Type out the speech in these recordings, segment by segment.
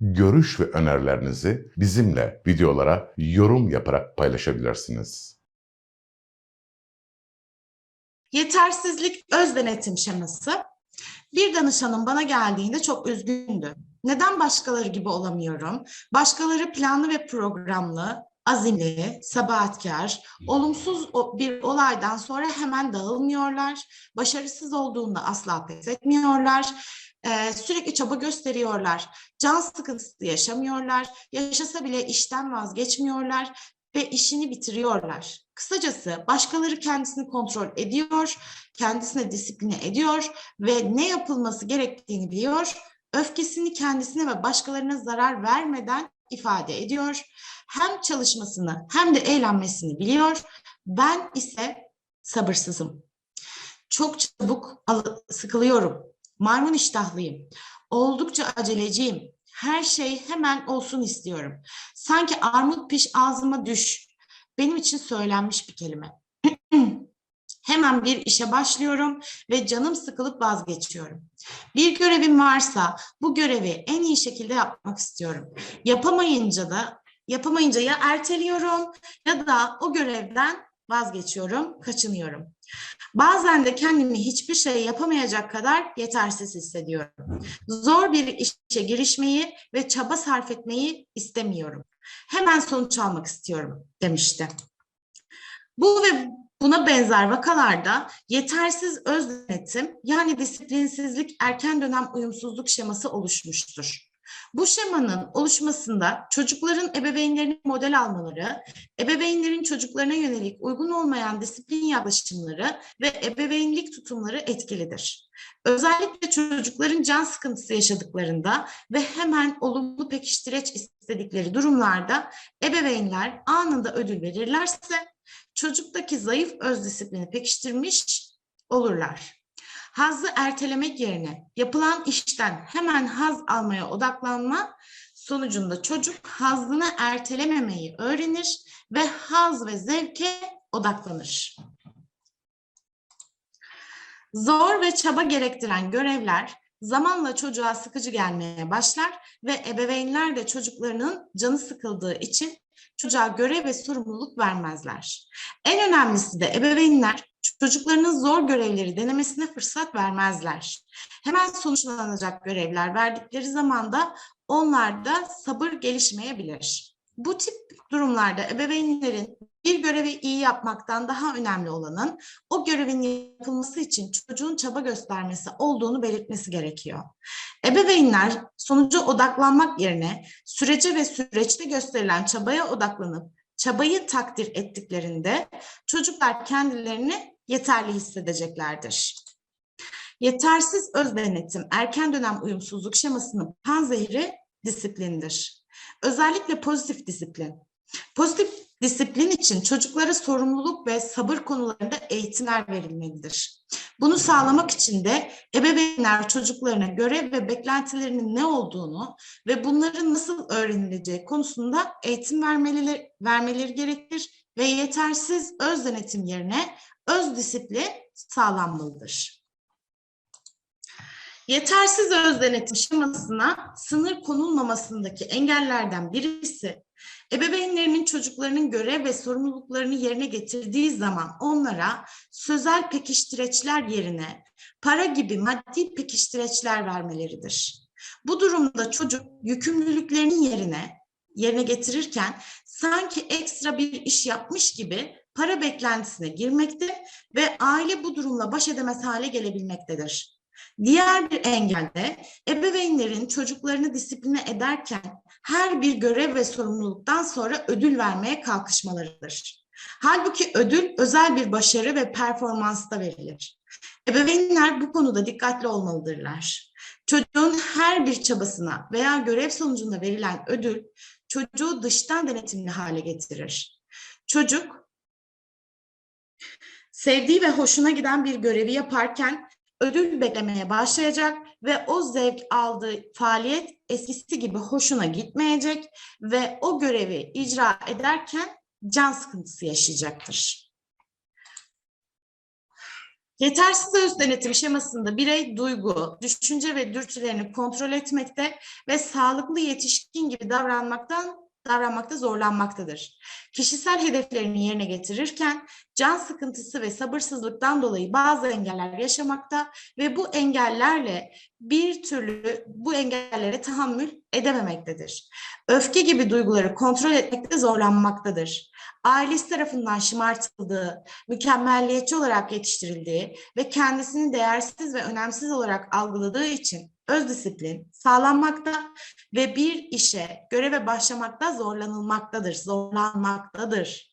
görüş ve önerilerinizi bizimle videolara yorum yaparak paylaşabilirsiniz. Yetersizlik öz denetim şeması. Bir danışanım bana geldiğinde çok üzgündü. Neden başkaları gibi olamıyorum? Başkaları planlı ve programlı, azimli, sabahatkar, olumsuz bir olaydan sonra hemen dağılmıyorlar. Başarısız olduğunda asla pes etmiyorlar. Ee, sürekli çaba gösteriyorlar. Can sıkıntısı yaşamıyorlar. Yaşasa bile işten vazgeçmiyorlar ve işini bitiriyorlar. Kısacası başkaları kendisini kontrol ediyor, kendisine disipline ediyor ve ne yapılması gerektiğini biliyor. Öfkesini kendisine ve başkalarına zarar vermeden ifade ediyor. Hem çalışmasını hem de eğlenmesini biliyor. Ben ise sabırsızım. Çok çabuk sıkılıyorum. Maymun iştahlıyım. Oldukça aceleciyim. Her şey hemen olsun istiyorum. Sanki armut piş ağzıma düş. Benim için söylenmiş bir kelime. Hemen bir işe başlıyorum ve canım sıkılıp vazgeçiyorum. Bir görevim varsa bu görevi en iyi şekilde yapmak istiyorum. Yapamayınca da yapamayınca ya erteliyorum ya da o görevden vazgeçiyorum, kaçınıyorum. Bazen de kendimi hiçbir şey yapamayacak kadar yetersiz hissediyorum. Zor bir işe girişmeyi ve çaba sarf etmeyi istemiyorum. Hemen sonuç almak istiyorum demişti. Bu ve buna benzer vakalarda yetersiz öz denetim yani disiplinsizlik erken dönem uyumsuzluk şeması oluşmuştur. Bu şemanın oluşmasında çocukların ebeveynlerini model almaları, ebeveynlerin çocuklarına yönelik uygun olmayan disiplin yaklaşımları ve ebeveynlik tutumları etkilidir. Özellikle çocukların can sıkıntısı yaşadıklarında ve hemen olumlu pekiştireç istedikleri durumlarda ebeveynler anında ödül verirlerse çocuktaki zayıf öz disiplini pekiştirmiş olurlar. Hazzı ertelemek yerine yapılan işten hemen haz almaya odaklanma sonucunda çocuk hazzını ertelememeyi öğrenir ve haz ve zevke odaklanır. Zor ve çaba gerektiren görevler zamanla çocuğa sıkıcı gelmeye başlar ve ebeveynler de çocuklarının canı sıkıldığı için çocuğa görev ve sorumluluk vermezler. En önemlisi de ebeveynler çocuklarının zor görevleri denemesine fırsat vermezler. Hemen sonuçlanacak görevler verdikleri zaman da onlarda sabır gelişmeyebilir. Bu tip durumlarda ebeveynlerin bir görevi iyi yapmaktan daha önemli olanın o görevin yapılması için çocuğun çaba göstermesi olduğunu belirtmesi gerekiyor. Ebeveynler sonuca odaklanmak yerine sürece ve süreçte gösterilen çabaya odaklanıp çabayı takdir ettiklerinde çocuklar kendilerini yeterli hissedeceklerdir. Yetersiz öz denetim, erken dönem uyumsuzluk şemasının panzehri disiplindir. Özellikle pozitif disiplin. Pozitif disiplin için çocuklara sorumluluk ve sabır konularında eğitimler verilmelidir. Bunu sağlamak için de ebeveynler çocuklarına görev ve beklentilerinin ne olduğunu ve bunların nasıl öğrenileceği konusunda eğitim vermeleri, vermeleri gerekir ve yetersiz öz denetim yerine öz disiplin sağlanmalıdır. Yetersiz öz denetim şemasına sınır konulmamasındaki engellerden birisi, ebeveynlerinin çocuklarının görev ve sorumluluklarını yerine getirdiği zaman onlara sözel pekiştireçler yerine para gibi maddi pekiştireçler vermeleridir. Bu durumda çocuk yükümlülüklerinin yerine yerine getirirken sanki ekstra bir iş yapmış gibi para beklentisine girmekte ve aile bu durumla baş edemez hale gelebilmektedir. Diğer bir engel de ebeveynlerin çocuklarını disipline ederken her bir görev ve sorumluluktan sonra ödül vermeye kalkışmalarıdır. Halbuki ödül özel bir başarı ve performansta verilir. Ebeveynler bu konuda dikkatli olmalıdırlar. Çocuğun her bir çabasına veya görev sonucunda verilen ödül çocuğu dıştan denetimli hale getirir. Çocuk sevdiği ve hoşuna giden bir görevi yaparken ödül beklemeye başlayacak ve o zevk aldığı faaliyet eskisi gibi hoşuna gitmeyecek ve o görevi icra ederken can sıkıntısı yaşayacaktır. Yetersiz öz denetim şemasında birey duygu, düşünce ve dürtülerini kontrol etmekte ve sağlıklı yetişkin gibi davranmaktan davranmakta zorlanmaktadır. Kişisel hedeflerini yerine getirirken can sıkıntısı ve sabırsızlıktan dolayı bazı engeller yaşamakta ve bu engellerle bir türlü bu engellere tahammül edememektedir. Öfke gibi duyguları kontrol etmekte zorlanmaktadır. Ailesi tarafından şımartıldığı, mükemmelliyetçi olarak yetiştirildiği ve kendisini değersiz ve önemsiz olarak algıladığı için öz disiplin sağlanmakta ve bir işe, göreve başlamakta zorlanılmaktadır, zorlanmaktadır.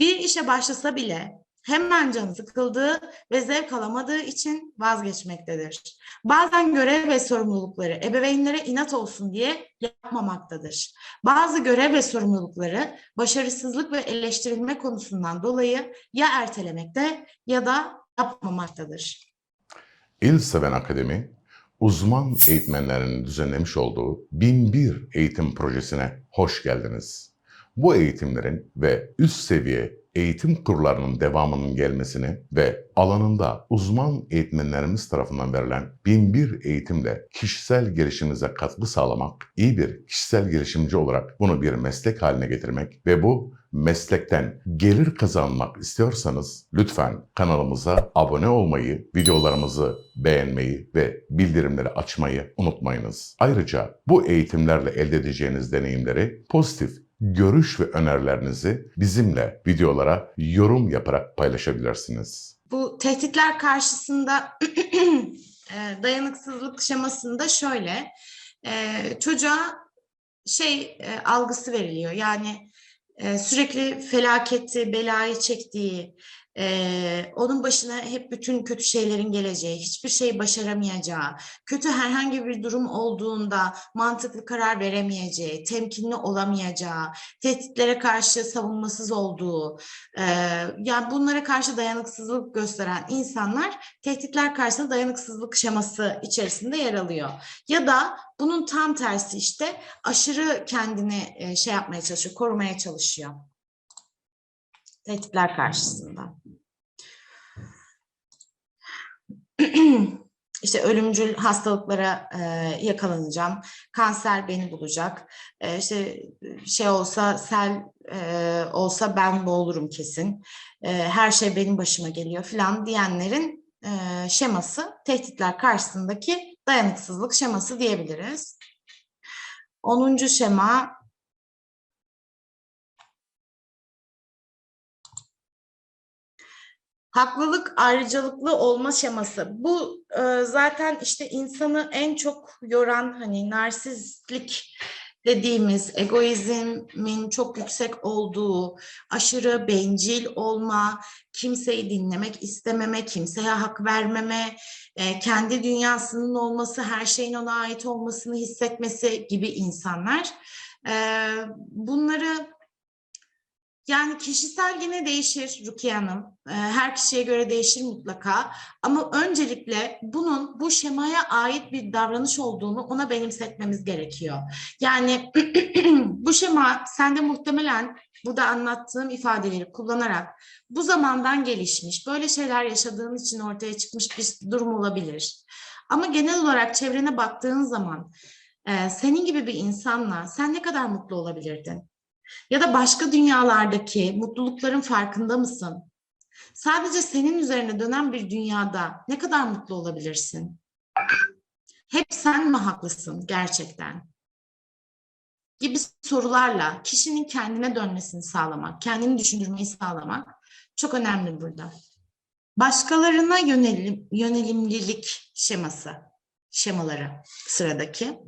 Bir işe başlasa bile hemen canı sıkıldığı ve zevk alamadığı için vazgeçmektedir. Bazen görev ve sorumlulukları ebeveynlere inat olsun diye yapmamaktadır. Bazı görev ve sorumlulukları başarısızlık ve eleştirilme konusundan dolayı ya ertelemekte ya da yapmamaktadır. İl Seven Akademi, uzman eğitmenlerin düzenlemiş olduğu 1001 eğitim projesine hoş geldiniz. Bu eğitimlerin ve üst seviye eğitim kurlarının devamının gelmesini ve alanında uzman eğitmenlerimiz tarafından verilen 1001 eğitimle kişisel gelişiminize katkı sağlamak, iyi bir kişisel gelişimci olarak bunu bir meslek haline getirmek ve bu meslekten gelir kazanmak istiyorsanız lütfen kanalımıza abone olmayı, videolarımızı beğenmeyi ve bildirimleri açmayı unutmayınız. Ayrıca bu eğitimlerle elde edeceğiniz deneyimleri pozitif görüş ve önerilerinizi bizimle videolara yorum yaparak paylaşabilirsiniz. Bu tehditler karşısında e, dayanıksızlık şemasında şöyle e, çocuğa şey e, algısı veriliyor yani sürekli felaketi, belayı çektiği, e, onun başına hep bütün kötü şeylerin geleceği, hiçbir şey başaramayacağı, kötü herhangi bir durum olduğunda mantıklı karar veremeyeceği, temkinli olamayacağı, tehditlere karşı savunmasız olduğu, e, yani bunlara karşı dayanıksızlık gösteren insanlar tehditler karşısında dayanıksızlık şeması içerisinde yer alıyor. Ya da bunun tam tersi işte aşırı kendini e, şey yapmaya çalışıyor, korumaya çalışıyor. Tehditler karşısında. işte ölümcül hastalıklara e, yakalanacağım, kanser beni bulacak, e, işte şey olsa sel e, olsa ben boğulurum kesin, e, her şey benim başıma geliyor falan diyenlerin e, şeması tehditler karşısındaki dayanıksızlık şeması diyebiliriz. 10. şema Haklılık ayrıcalıklı olma şeması. Bu e, zaten işte insanı en çok yoran hani narsistlik dediğimiz egoizmin çok yüksek olduğu, aşırı bencil olma, kimseyi dinlemek istememe, kimseye hak vermeme, e, kendi dünyasının olması, her şeyin ona ait olmasını hissetmesi gibi insanlar. E, bunları yani kişisel yine değişir Rukiye Hanım. Ee, Her kişiye göre değişir mutlaka. Ama öncelikle bunun bu şemaya ait bir davranış olduğunu ona benimsetmemiz gerekiyor. Yani bu şema sende muhtemelen burada anlattığım ifadeleri kullanarak bu zamandan gelişmiş, böyle şeyler yaşadığın için ortaya çıkmış bir durum olabilir. Ama genel olarak çevrene baktığın zaman e, senin gibi bir insanla sen ne kadar mutlu olabilirdin? Ya da başka dünyalardaki mutlulukların farkında mısın? Sadece senin üzerine dönen bir dünyada ne kadar mutlu olabilirsin? Hep sen mi haklısın gerçekten? Gibi sorularla kişinin kendine dönmesini sağlamak, kendini düşündürmeyi sağlamak çok önemli burada. Başkalarına yönelim, yönelimlilik şeması, şemaları sıradaki.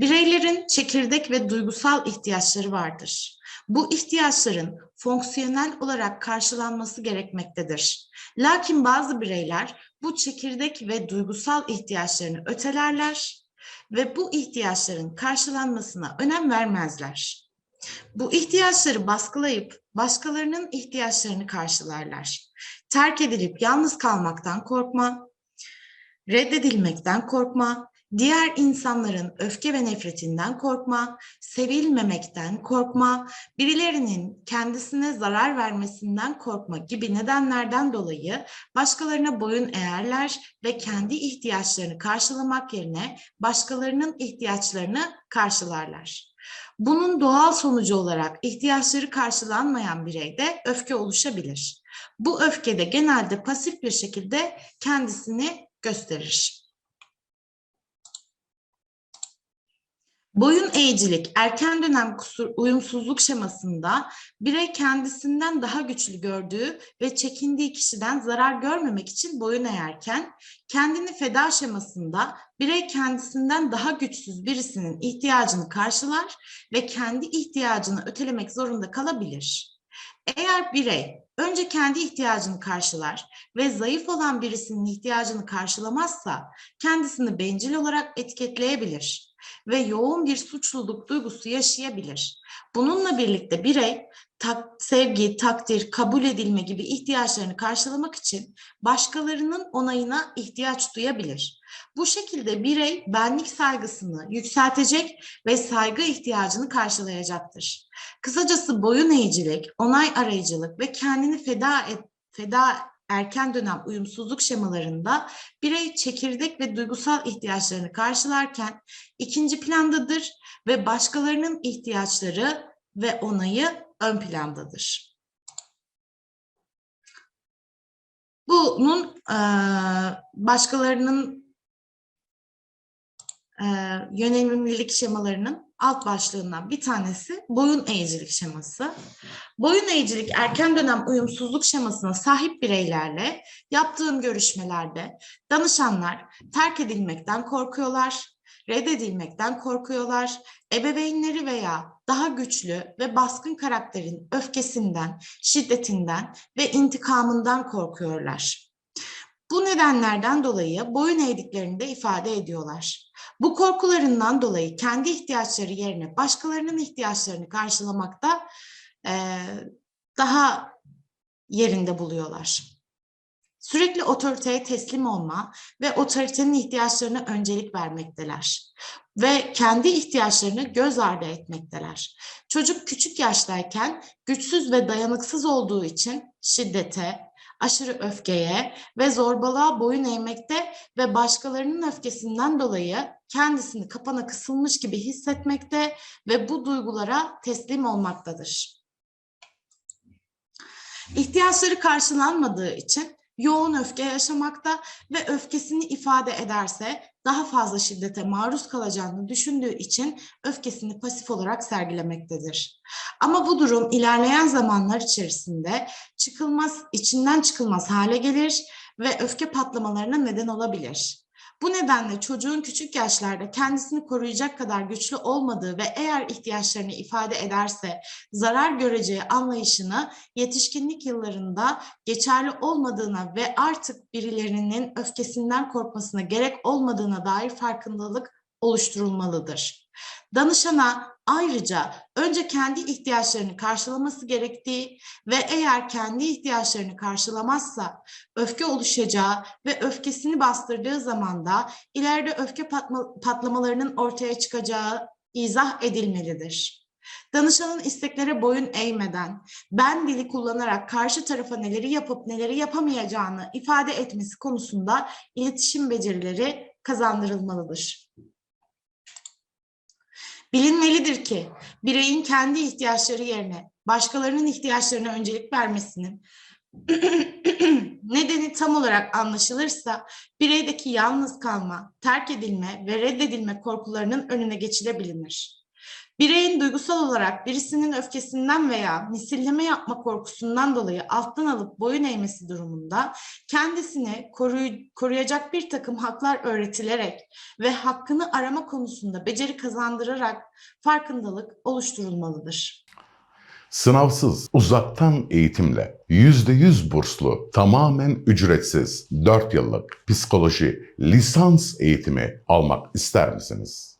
Bireylerin çekirdek ve duygusal ihtiyaçları vardır. Bu ihtiyaçların fonksiyonel olarak karşılanması gerekmektedir. Lakin bazı bireyler bu çekirdek ve duygusal ihtiyaçlarını ötelerler ve bu ihtiyaçların karşılanmasına önem vermezler. Bu ihtiyaçları baskılayıp başkalarının ihtiyaçlarını karşılarlar. Terk edilip yalnız kalmaktan korkma, reddedilmekten korkma, diğer insanların öfke ve nefretinden korkma, sevilmemekten korkma, birilerinin kendisine zarar vermesinden korkma gibi nedenlerden dolayı başkalarına boyun eğerler ve kendi ihtiyaçlarını karşılamak yerine başkalarının ihtiyaçlarını karşılarlar. Bunun doğal sonucu olarak ihtiyaçları karşılanmayan bireyde öfke oluşabilir. Bu öfke de genelde pasif bir şekilde kendisini gösterir. Boyun eğicilik erken dönem kusur, uyumsuzluk şemasında birey kendisinden daha güçlü gördüğü ve çekindiği kişiden zarar görmemek için boyun eğerken kendini feda şemasında birey kendisinden daha güçsüz birisinin ihtiyacını karşılar ve kendi ihtiyacını ötelemek zorunda kalabilir. Eğer birey önce kendi ihtiyacını karşılar ve zayıf olan birisinin ihtiyacını karşılamazsa kendisini bencil olarak etiketleyebilir ve yoğun bir suçluluk duygusu yaşayabilir. Bununla birlikte birey tak, sevgi, takdir, kabul edilme gibi ihtiyaçlarını karşılamak için başkalarının onayına ihtiyaç duyabilir. Bu şekilde birey benlik saygısını yükseltecek ve saygı ihtiyacını karşılayacaktır. Kısacası boyun eğicilik, onay arayıcılık ve kendini feda et, feda erken dönem uyumsuzluk şemalarında birey çekirdek ve duygusal ihtiyaçlarını karşılarken ikinci plandadır ve başkalarının ihtiyaçları ve onayı ön plandadır. Bunun başkalarının yönelimlilik şemalarının alt başlığından bir tanesi boyun eğicilik şeması. Boyun eğicilik erken dönem uyumsuzluk şemasına sahip bireylerle yaptığım görüşmelerde danışanlar terk edilmekten korkuyorlar, reddedilmekten korkuyorlar, ebeveynleri veya daha güçlü ve baskın karakterin öfkesinden, şiddetinden ve intikamından korkuyorlar. Bu nedenlerden dolayı boyun eğdiklerini de ifade ediyorlar. Bu korkularından dolayı kendi ihtiyaçları yerine başkalarının ihtiyaçlarını karşılamakta e, daha yerinde buluyorlar. Sürekli otoriteye teslim olma ve otoritenin ihtiyaçlarına öncelik vermekteler ve kendi ihtiyaçlarını göz ardı etmekteler. Çocuk küçük yaştayken güçsüz ve dayanıksız olduğu için şiddete, aşırı öfkeye ve zorbalığa boyun eğmekte ve başkalarının öfkesinden dolayı kendisini kapana kısılmış gibi hissetmekte ve bu duygulara teslim olmaktadır. İhtiyaçları karşılanmadığı için yoğun öfke yaşamakta ve öfkesini ifade ederse daha fazla şiddete maruz kalacağını düşündüğü için öfkesini pasif olarak sergilemektedir. Ama bu durum ilerleyen zamanlar içerisinde çıkılmaz, içinden çıkılmaz hale gelir ve öfke patlamalarına neden olabilir. Bu nedenle çocuğun küçük yaşlarda kendisini koruyacak kadar güçlü olmadığı ve eğer ihtiyaçlarını ifade ederse zarar göreceği anlayışını yetişkinlik yıllarında geçerli olmadığına ve artık birilerinin öfkesinden korkmasına gerek olmadığına dair farkındalık oluşturulmalıdır. Danışana ayrıca önce kendi ihtiyaçlarını karşılaması gerektiği ve eğer kendi ihtiyaçlarını karşılamazsa öfke oluşacağı ve öfkesini bastırdığı zaman da ileride öfke patlamalarının ortaya çıkacağı izah edilmelidir. Danışanın isteklere boyun eğmeden, ben dili kullanarak karşı tarafa neleri yapıp neleri yapamayacağını ifade etmesi konusunda iletişim becerileri kazandırılmalıdır. Bilinmelidir ki bireyin kendi ihtiyaçları yerine başkalarının ihtiyaçlarına öncelik vermesinin nedeni tam olarak anlaşılırsa bireydeki yalnız kalma, terk edilme ve reddedilme korkularının önüne geçilebilir. Bireyin duygusal olarak birisinin öfkesinden veya misilleme yapma korkusundan dolayı alttan alıp boyun eğmesi durumunda kendisini koruy koruyacak bir takım haklar öğretilerek ve hakkını arama konusunda beceri kazandırarak farkındalık oluşturulmalıdır. Sınavsız, uzaktan eğitimle %100 burslu, tamamen ücretsiz 4 yıllık psikoloji lisans eğitimi almak ister misiniz?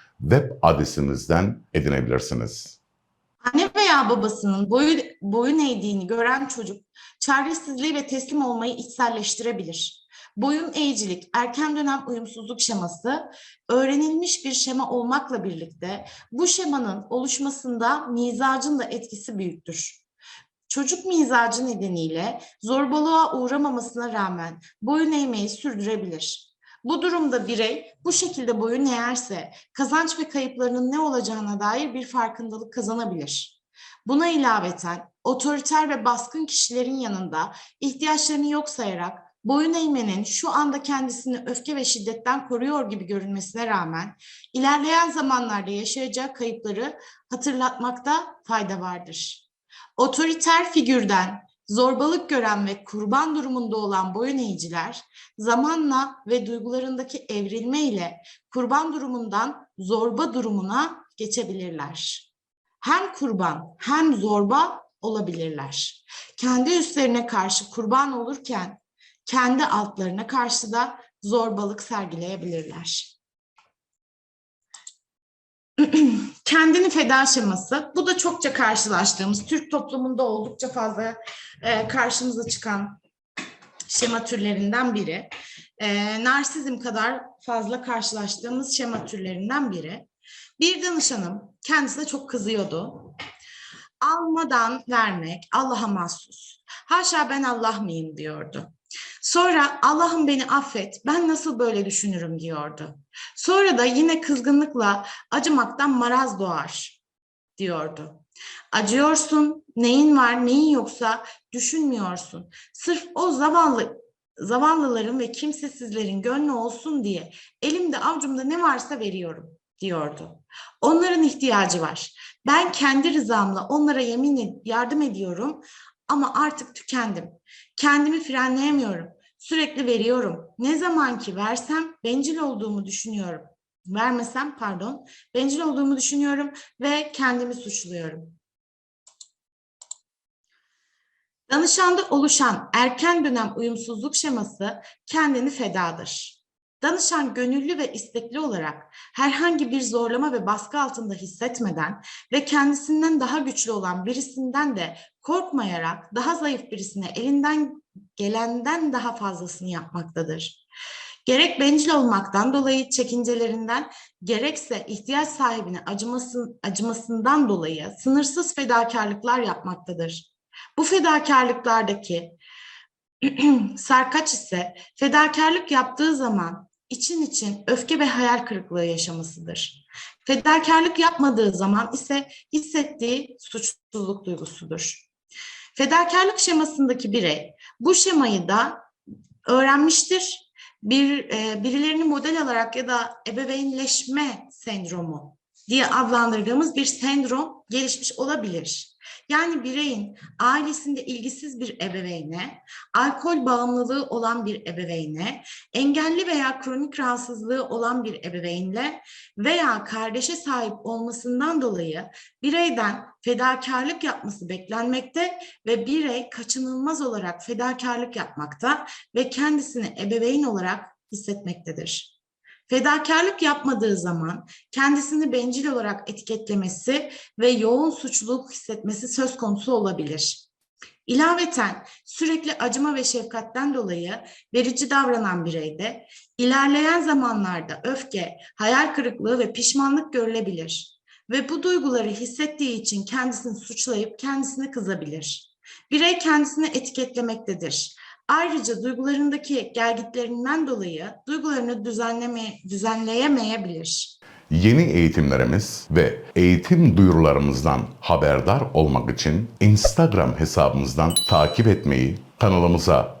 web adresimizden edinebilirsiniz. Anne veya babasının boyun, boyun eğdiğini gören çocuk çaresizliği ve teslim olmayı içselleştirebilir. Boyun eğicilik, erken dönem uyumsuzluk şeması öğrenilmiş bir şema olmakla birlikte bu şemanın oluşmasında mizacın da etkisi büyüktür. Çocuk mizacı nedeniyle zorbalığa uğramamasına rağmen boyun eğmeyi sürdürebilir. Bu durumda birey bu şekilde boyun eğerse kazanç ve kayıplarının ne olacağına dair bir farkındalık kazanabilir. Buna ilaveten otoriter ve baskın kişilerin yanında ihtiyaçlarını yok sayarak boyun eğmenin şu anda kendisini öfke ve şiddetten koruyor gibi görünmesine rağmen ilerleyen zamanlarda yaşayacağı kayıpları hatırlatmakta fayda vardır. Otoriter figürden zorbalık gören ve kurban durumunda olan boyun eğiciler zamanla ve duygularındaki evrilme ile kurban durumundan zorba durumuna geçebilirler. Hem kurban hem zorba olabilirler. Kendi üstlerine karşı kurban olurken kendi altlarına karşı da zorbalık sergileyebilirler. Kendini feda şeması. Bu da çokça karşılaştığımız, Türk toplumunda oldukça fazla e, karşımıza çıkan şema türlerinden biri. E, narsizm kadar fazla karşılaştığımız şema türlerinden biri. Bir danışanım kendisine çok kızıyordu. Almadan vermek Allah'a mahsus. Haşa ben Allah mıyım diyordu. Sonra Allah'ım beni affet, ben nasıl böyle düşünürüm diyordu. Sonra da yine kızgınlıkla acımaktan maraz doğar diyordu. Acıyorsun, neyin var, neyin yoksa düşünmüyorsun. Sırf o zavallı zavallıların ve kimsesizlerin gönlü olsun diye elimde avcumda ne varsa veriyorum diyordu. Onların ihtiyacı var. Ben kendi rızamla onlara yemin yardım ediyorum ama artık tükendim. Kendimi frenleyemiyorum. Sürekli veriyorum. Ne zaman ki versem bencil olduğumu düşünüyorum. Vermesem pardon, bencil olduğumu düşünüyorum ve kendimi suçluyorum. Danışanda oluşan erken dönem uyumsuzluk şeması kendini fedadır. Danışan gönüllü ve istekli olarak herhangi bir zorlama ve baskı altında hissetmeden ve kendisinden daha güçlü olan birisinden de korkmayarak daha zayıf birisine elinden gelenden daha fazlasını yapmaktadır. Gerek bencil olmaktan dolayı çekincelerinden, gerekse ihtiyaç sahibine acımasın, acımasından dolayı sınırsız fedakarlıklar yapmaktadır. Bu fedakarlıklardaki sarkaç ise fedakarlık yaptığı zaman için için öfke ve hayal kırıklığı yaşamasıdır. Fedakarlık yapmadığı zaman ise hissettiği suçluluk duygusudur. Fedakarlık şemasındaki birey bu şemayı da öğrenmiştir. Bir e, birilerini model alarak ya da ebeveynleşme sendromu diye adlandırdığımız bir sendrom gelişmiş olabilir. Yani bireyin ailesinde ilgisiz bir ebeveyne, alkol bağımlılığı olan bir ebeveyne, engelli veya kronik rahatsızlığı olan bir ebeveynle veya kardeşe sahip olmasından dolayı bireyden fedakarlık yapması beklenmekte ve birey kaçınılmaz olarak fedakarlık yapmakta ve kendisini ebeveyn olarak hissetmektedir. Fedakarlık yapmadığı zaman kendisini bencil olarak etiketlemesi ve yoğun suçluluk hissetmesi söz konusu olabilir. İlaveten sürekli acıma ve şefkatten dolayı verici davranan bireyde ilerleyen zamanlarda öfke, hayal kırıklığı ve pişmanlık görülebilir ve bu duyguları hissettiği için kendisini suçlayıp kendisine kızabilir. Birey kendisini etiketlemektedir. Ayrıca duygularındaki gelgitlerinden dolayı duygularını düzenleme, düzenleyemeyebilir. Yeni eğitimlerimiz ve eğitim duyurularımızdan haberdar olmak için Instagram hesabımızdan takip etmeyi, kanalımıza